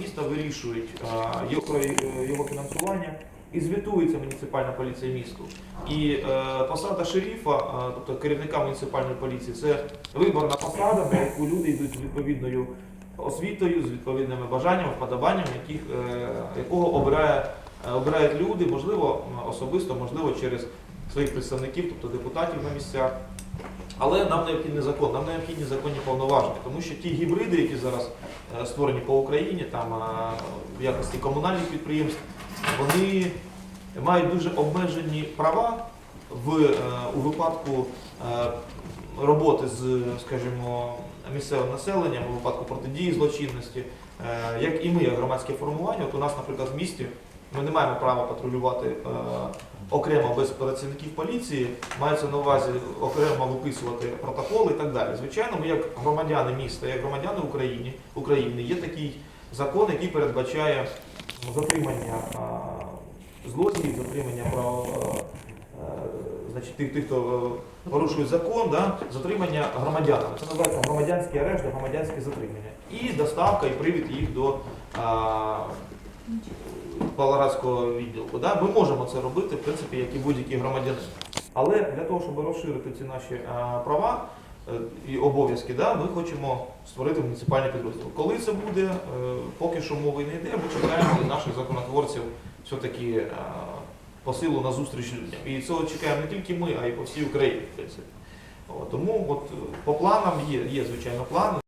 Міста вирішують про його фінансування і звітується муніципальна поліція місту. І е, посада шерифа, тобто керівника муніципальної поліції, це виборна посада, на яку люди йдуть з відповідною освітою, з відповідними бажаннями, вподобаннями, яких, е, якого обирає, е, обирають люди, можливо, особисто, можливо, через своїх представників, тобто депутатів на місцях. Але нам необхідний закон, нам необхідні законні повноваження, тому що ті гібриди, які зараз е, створені по Україні, там в якості комунальних підприємств, вони мають дуже обмежені права в, е, у випадку е, роботи з, скажімо, місцевим населенням, у випадку протидії злочинності, як і ми, громадське формування. От у нас, наприклад, в місті ми не маємо права патрулювати е, окремо без працівників поліції, мається на увазі окремо виписувати протоколи і так далі. Звичайно, ми як громадяни міста, як громадяни України, України є такий закон, який передбачає затримання а, злодіїв, затримання прав, е, е, значить, тих, тих, хто е, порушує закон, да, затримання громадянами. Це називається громадянський арешт, громадянське затримання. І доставка і привід їх до а, Павлоградського відділку. Да? Ми можемо це робити, в принципі, як і будь-який громадянин. Але для того, щоб розширити ці наші а, права е, і обов'язки, да, ми хочемо створити муніципальний підрозділ. Коли це буде, е, поки що мови не йде, ми чекаємо наших законотворців все-таки е, по силу на зустріч людям. І цього чекаємо не тільки ми, а й по всій Україні. В принципі. От, тому от, е, по планам є, є звичайно плани.